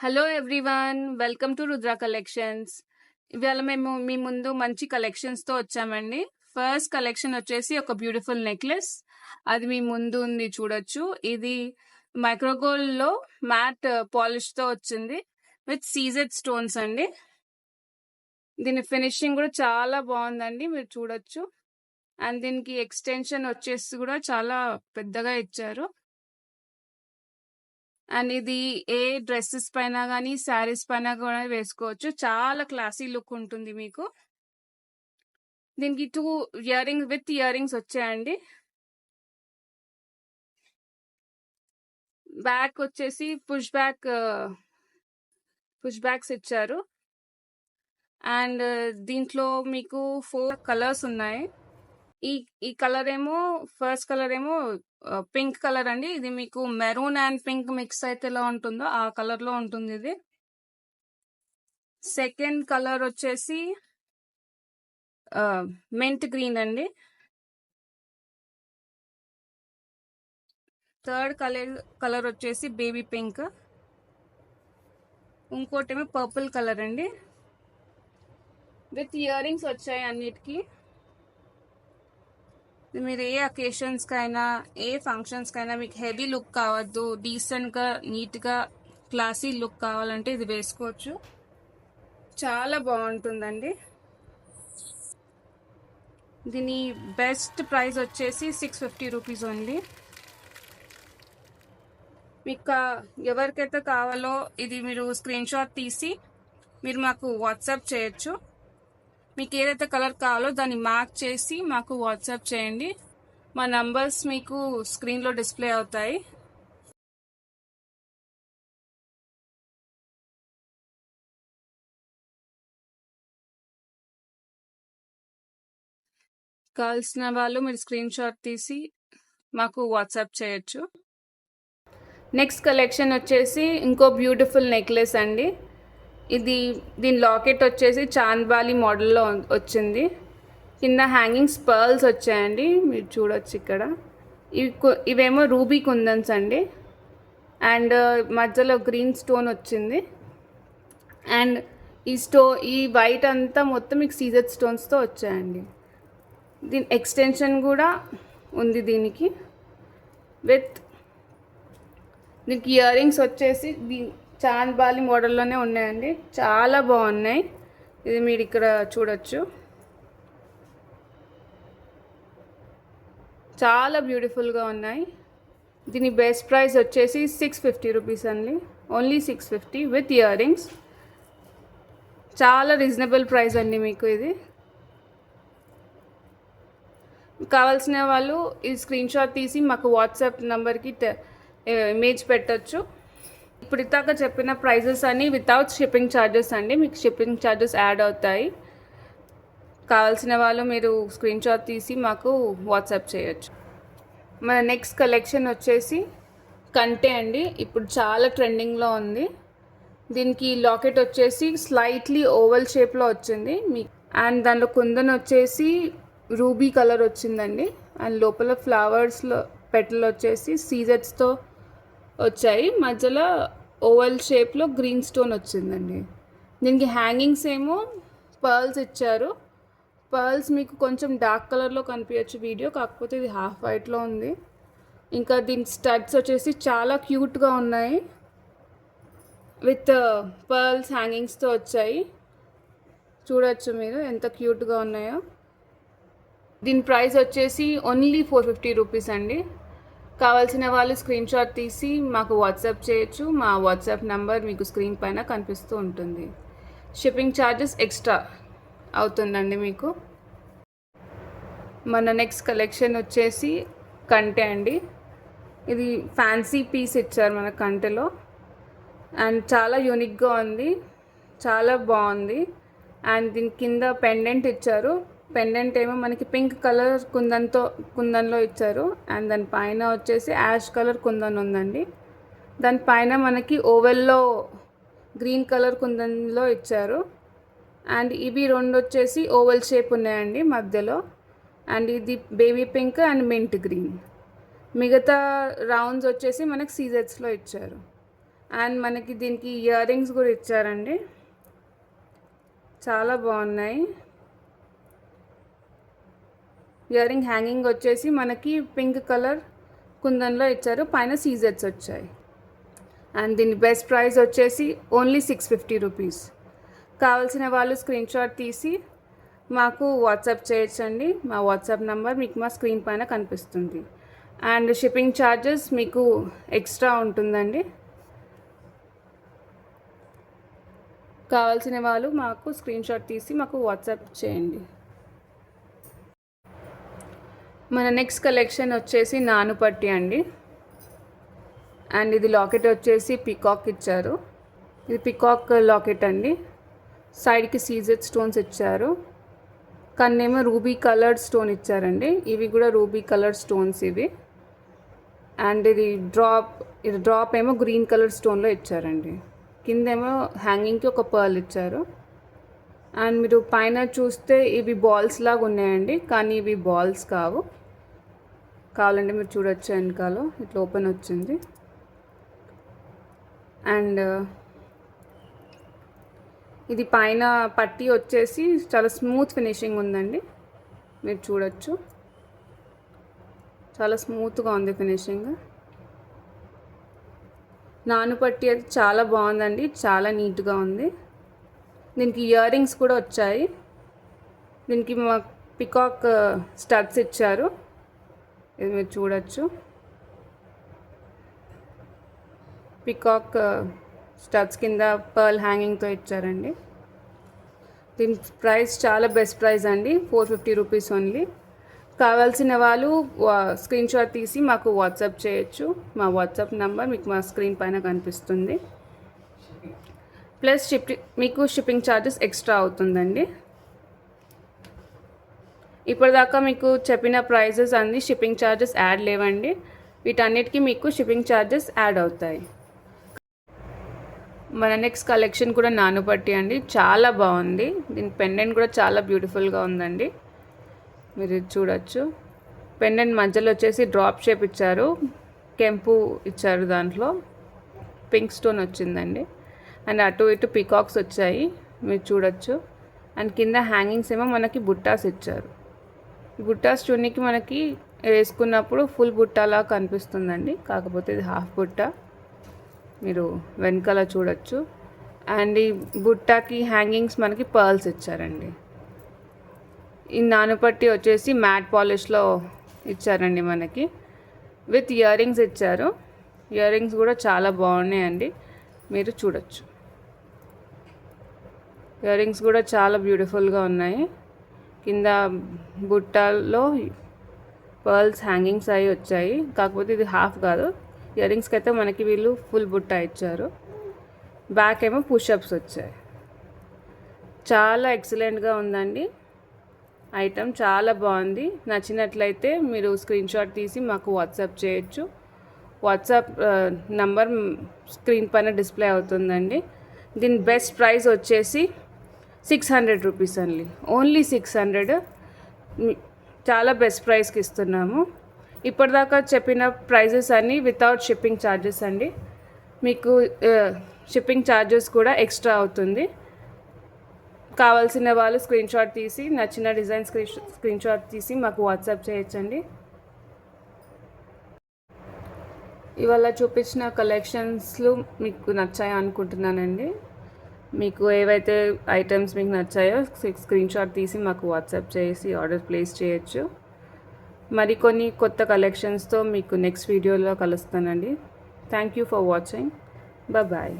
Hello everyone welcome to Rudra collections ఇవాళ మేము మీ ముందు మంచి కలెక్షన్స్తో వచ్చామండి. ఫస్ట్ కలెక్షన్ వచ్చేసి ఒక బ్యూటిఫుల్ నెక్లెస్ అది మీ ముందు ఉంది చూడొచ్చు. ఇది మైక్రోగోల్డ్లో మ్యాట్ పాలిష్తో వచ్చింది. విత్ సీజెడ్ స్టోన్స్ అండి. దీని ఫినిషింగ్ కూడా చాలా బాగుందండి. మీరు చూడొచ్చు. అండ్ దీనికి ఎక్స్టెన్షన్ వచ్చేసి కూడా చాలా పెద్దగా ఇచ్చారు. అండ్ ఇది ఏ డ్రెస్సెస్ పైన కానీ శారీస్ పైన కూడా వేసుకోవచ్చు. చాలా క్లాసీ లుక్ ఉంటుంది మీకు. దీనికి two ear rings with ear rings వచ్చాయండి. బ్యాక్ వచ్చేసి పుష్ బ్యాక్ పుష్ బ్యాక్స్ ఇచ్చారు. అండ్ దీంట్లో మీకు ఫోర్ కలర్స్ ఉన్నాయి. ఈ ఈ కలర్ ఏమో ఫస్ట్ కలర్ ఏమో పింక్ కలర్ అండి. ఇది మీకు మెరూన్ అండ్ పింక్ మిక్స్ అయితే ఎలా ఉంటుందో ఆ కలర్లో ఉంటుంది ఇది. సెకండ్ కలర్ వచ్చేసి మెంట్ గ్రీన్ అండి. థర్డ్ కలర్ కలర్ వచ్చేసి బేబీ పింక్. ఇంకోటి ఏమో పర్పుల్ కలర్ అండి. విత్ ఇయర్ రింగ్స్ వచ్చాయి అన్నిటికీ. మీరు ఏ అకేషన్స్కైనా ఏ ఫంక్షన్స్కైనా మీకు హెవీ లుక్ కావద్దు డీసెంట్గా నీట్గా క్లాసీ లుక్ కావాలంటే ఇది వేసుకోవచ్చు. చాలా బాగుంటుందండి. దీని బెస్ట్ ప్రైస్ వచ్చేసి సిక్స్ ఫిఫ్టీ రూపీస్ ఓన్లీ మీకు ఎవరికైతే కావాలో ఇది మీరు స్క్రీన్ షాట్ తీసి మీరు మాకు వాట్సాప్ చేయొచ్చు. మీకు ఏదైతే కలర్ కావాలో దాన్ని మార్క్ చేసి మాకు వాట్సాప్ చేయండి. మా నంబర్స్ మీకు స్క్రీన్లో డిస్ప్లే అవుతాయి. కావాల్సిన వాళ్ళు మీరు స్క్రీన్ షాట్ తీసి మాకు వాట్సాప్ చేయొచ్చు. నెక్స్ట్ కలెక్షన్ వచ్చేసి ఇంకో బ్యూటిఫుల్ నెక్లెస్ అండి. ఇది దీని లాకెట్ వచ్చేసి చాంద్బాలి మోడల్లో వచ్చింది. కింద హ్యాంగింగ్స్ పర్ల్స్ వచ్చాయండి. మీరు చూడొచ్చు ఇక్కడ. ఇవి ఇవేమో రూబీ కుందన్స్ అండి. అండ్ మధ్యలో గ్రీన్ స్టోన్ వచ్చింది. అండ్ ఈ స్టో ఈ వైట్ అంతా మొత్తం మీకు సీజర్ స్టోన్స్తో వచ్చాయండి. దీని ఎక్స్టెన్షన్ కూడా ఉంది దీనికి. విత్ దీనికి ఇయర్ రింగ్స్ వచ్చేసి దీ చాంద్బాలి మోడల్లోనే ఉన్నాయండి. చాలా బాగున్నాయి. ఇది మీరు ఇక్కడ చూడొచ్చు. చాలా బ్యూటిఫుల్గా ఉన్నాయి. దీని బెస్ట్ ప్రైస్ వచ్చేసి సిక్స్ ఫిఫ్టీ రూపీస్ అండి. Only six fifty with ear rings చాలా రీజనబుల్ ప్రైస్ అండి మీకు ఇది. కావాల్సిన వాళ్ళు ఈ స్క్రీన్ షాట్ తీసి మాకు వాట్సాప్ నెంబర్కి ఇమేజ్ పెట్టచ్చు. ఇప్పుడు ఇతాక చెప్పిన ప్రైజెస్ అన్ని వితౌట్ షిప్పింగ్ ఛార్జెస్ అండి. మీకు షిప్పింగ్ ఛార్జెస్ యాడ్ అవుతాయి. కావాల్సిన వాళ్ళు మీరు స్క్రీన్ షాట్ తీసి మాకు వాట్సాప్ చేయొచ్చు. మన నెక్స్ట్ కలెక్షన్ వచ్చేసి కంటే అండి. ఇప్పుడు చాలా ట్రెండింగ్లో ఉంది. దీనికి లాకెట్ వచ్చేసి స్లైట్లీ ఓవల్ షేప్లో వచ్చింది. మీ అండ్ దానిలో కుందన్ వచ్చేసి రూబీ కలర్ వచ్చిందండి. అండ్ లోపల ఫ్లవర్స్లో పెటల్ వచ్చేసి సీజర్స్తో వచ్చాయి. మధ్యలో ఓవల్ షేప్లో గ్రీన్ స్టోన్ వచ్చిందండి. దీనికి హ్యాంగింగ్స్ ఏమో పర్ల్స్ ఇచ్చారు. పర్ల్స్ మీకు కొంచెం డార్క్ కలర్లో కనిపించచ్చు వీడియో కాకపోతే ఇది హాఫ్ వైట్లో ఉంది. ఇంకా దీని స్టడ్స్ వచ్చేసి చాలా క్యూట్గా ఉన్నాయి. విత్ పర్ల్స్ హ్యాంగింగ్స్తో వచ్చాయి. చూడొచ్చు మీరు ఎంత క్యూట్గా ఉన్నాయో. దీని ప్రైస్ వచ్చేసి ఓన్లీ ఫోర్ ఫిఫ్టీ రూపీస్ అండి. కావాల్సిన వాళ్ళు స్క్రీన్ షాట్ తీసి మాకు వాట్సాప్ చేయొచ్చు. మా వాట్సాప్ నెంబర్ మీకు స్క్రీన్ పైన కనిపిస్తూ ఉంటుంది. షిప్పింగ్ ఛార్జెస్ ఎక్స్ట్రా అవుతుందండి మీకు. మన నెక్స్ట్ కలెక్షన్ వచ్చేసి కంటె అండి. ఇది ఫ్యాన్సీ పీస్ ఇచ్చారు మన కంటెలో. అండ్ చాలా యూనిక్గా ఉంది. చాలా బాగుంది. అండ్ దీని కింద పెండెంట్ ఇచ్చారు. పెండెంట్ ఏమో మనకి పింక్ కలర్ కుందన్తో కుందన్లో ఇచ్చారు. అండ్ దాని పైన వచ్చేసి యాష్ కలర్ కుందన్ ఉందండి. దానిపైన మనకి ఓవెల్లో గ్రీన్ కలర్ కుందన్లో ఇచ్చారు. అండ్ ఇవి రెండు వచ్చేసి ఓవెల్ షేప్ ఉన్నాయండి మధ్యలో. అండ్ ఇది baby pink and mint green మిగతా రౌండ్స్ వచ్చేసి మనకి సీజర్స్లో ఇచ్చారు. అండ్ మనకి దీనికి ఇయర్ రింగ్స్ కూడా ఇచ్చారండి. చాలా బాగున్నాయి. ఇయర్ రింగ్ హ్యాంగింగ్ వచ్చేసి మనకి పింక్ కలర్ కుందన్లో ఇచ్చారు. పైన సీజెట్స్ వచ్చాయి. అండ్ దీని బెస్ట్ ప్రైస్ వచ్చేసి ఓన్లీ సిక్స్ ఫిఫ్టీ రూపీస్. కావాల్సిన వాళ్ళు స్క్రీన్ షాట్ తీసి మాకు వాట్సాప్ చేయొచ్చండి. మా వాట్సాప్ నెంబర్ మీకు మా స్క్రీన్ పైన కనిపిస్తుంది. అండ్ షిప్పింగ్ ఛార్జెస్ మీకు ఎక్స్ట్రా ఉంటుందండి. కావాల్సిన వాళ్ళు మాకు స్క్రీన్ షాట్ తీసి మాకు వాట్సాప్ చేయండి. మన నెక్స్ట్ కలెక్షన్ వచ్చేసి నానుపట్టి అండి. అండ్ ఇది లాకెట్ వచ్చేసి పికాక్ ఇచ్చారు. ఇది పికాక్ లాకెట్ అండి. సైడ్కి సీజెడ్ స్టోన్స్ ఇచ్చారు. కన్నేమో రూబీ కలర్డ్ స్టోన్ ఇచ్చారండి. ఇవి కూడా రూబీ కలర్ స్టోన్స్ ఇవి. అండ్ ఇది డ్రాప్ ఇది డ్రాప్ ఏమో గ్రీన్ కలర్ స్టోన్లో ఇచ్చారండి. కిందేమో హ్యాంగింగ్కి ఒక పర్ల్ ఇచ్చారు. అండ్ మీరు పైన చూస్తే ఇవి బాల్స్ లాగా ఉన్నాయండి. కానీ ఇవి బాల్స్ కావు. కావాలంటే మీరు చూడొచ్చు వెనకాల. ఇట్లా ఓపెన్ వచ్చింది. అండ్ ఇది పైన పట్టి వచ్చేసి చాలా స్మూత్ ఫినిషింగ్ ఉందండి. మీరు చూడొచ్చు. చాలా స్మూత్గా ఉంది ఫినిషింగ్. నానుపట్టి అది చాలా బాగుందండి. చాలా నీట్గా ఉంది. దీనికి ఇయర్ రింగ్స్ కూడా వచ్చాయి. దీనికి మా పికాక్ స్టడ్స్ ఇచ్చారు. ఇది మీరు చూడొచ్చు. పికాక్ స్టడ్స్ uh, కింద పర్ల్ హ్యాంగింగ్తో ఇచ్చారండి. దీని ప్రైస్ చాలా బెస్ట్ ప్రైస్ అండి. ఫోర్ ఫిఫ్టీ రూపీస్ ఓన్లీ కావాల్సిన వాళ్ళు uh, స్క్రీన్ షాట్ తీసి మాకు వాట్సాప్ చేయొచ్చు. మా వాట్సాప్ నెంబర్ మీకు మా స్క్రీన్ పైన కనిపిస్తుంది. ప్లస్ షిప్ మీకు షిప్పింగ్ ఛార్జెస్ ఎక్స్ట్రా అవుతుందండి. ఇప్పటిదాకా మీకు చెప్పిన ప్రైజెస్ అన్ని షిప్పింగ్ ఛార్జెస్ యాడ్ లేవండి. వీటన్నిటికీ మీకు షిప్పింగ్ ఛార్జెస్ యాడ్ అవుతాయి. మన నెక్స్ట్ కలెక్షన్ కూడా నానుపట్టి అండి. చాలా బాగుంది. దీని పెండెంట్ కూడా చాలా బ్యూటిఫుల్గా ఉందండి. మీరు చూడొచ్చు. పెండెంట్ మధ్యలో వచ్చేసి డ్రాప్ షేప్ ఇచ్చారు. కెంపు ఇచ్చారు దాంట్లో. పింక్ స్టోన్ వచ్చిందండి. అండ్ అటు ఇటు పికాక్స్ వచ్చాయి. మీరు చూడొచ్చు. అండ్ కింద హ్యాంగింగ్స్ ఏమో మనకి బుట్టాస్ ఇచ్చారు. బుట్టాస్ చున్నీకి మనకి వేసుకున్నప్పుడు ఫుల్ బుట్టాలా కనిపిస్తుందండి. కాకపోతే ఇది హాఫ్ బుట్ట. మీరు వెనకాల చూడొచ్చు. అండ్ ఈ బుట్టాకి హ్యాంగింగ్స్ మనకి పర్ల్స్ ఇచ్చారండి. ఈ నానుపట్టి వచ్చేసి మ్యాట్ పాలిష్లో ఇచ్చారండి మనకి. విత్ ఇయర్ రింగ్స్ ఇచ్చారు. ఇయర్ రింగ్స్ కూడా చాలా బాగున్నాయండి. మీరు చూడొచ్చు. ఇయర్ రింగ్స్ కూడా చాలా బ్యూటిఫుల్గా ఉన్నాయి. కింద బుట్టలో పర్ల్స్ హ్యాంగింగ్స్ అయి వచ్చాయి. కాకపోతే ఇది హాఫ్ కాదు. ఇయర్ రింగ్స్కి అయితే మనకి వీళ్ళు ఫుల్ బుట్ట ఇచ్చారు. బ్యాక్ ఏమో పుషప్స్ వచ్చాయి. చాలా ఎక్సలెంట్గా ఉందండి. ఐటమ్ చాలా బాగుంది. నచ్చినట్లయితే మీరు స్క్రీన్ షాట్ తీసి మాకు వాట్సాప్ చేయొచ్చు. వాట్సాప్ నంబర్ స్క్రీన్ పైన డిస్ప్లే అవుతుందండి. దీని బెస్ట్ ప్రైస్ వచ్చేసి సిక్స్ హండ్రెడ్ రూపీస్ అండి. Only six hundred. చాలా బెస్ట్ ప్రైస్కి ఇస్తున్నాము. ఇప్పటిదాకా చెప్పిన ప్రైజెస్ అన్నీ వితౌట్ షిప్పింగ్ ఛార్జెస్ అండి. మీకు షిప్పింగ్ ఛార్జెస్ కూడా ఎక్స్ట్రా అవుతుంది. కావాల్సిన వాళ్ళు స్క్రీన్ షాట్ తీసి నచ్చిన డిజైన్ స్క్రీన్ స్క్రీన్ షాట్ తీసి మాకు వాట్సాప్ చేయొచ్చండి. ఇవాళ చూపించిన కలెక్షన్స్లు మీకు నచ్చాయి అనుకుంటున్నానండి మీకు ఏవైతే ఐటమ్స్ మీకు నచ్చాయో స్క్రీన్ షాట్ తీసి మాకు వాట్సాప్ చేసి ఆర్డర్ ప్లేస్ చేయొచ్చు. మరికొన్ని కొత్త కలెక్షన్స్తో మీకు నెక్స్ట్ వీడియోలో కలుస్తానండి. Thank you for watching bye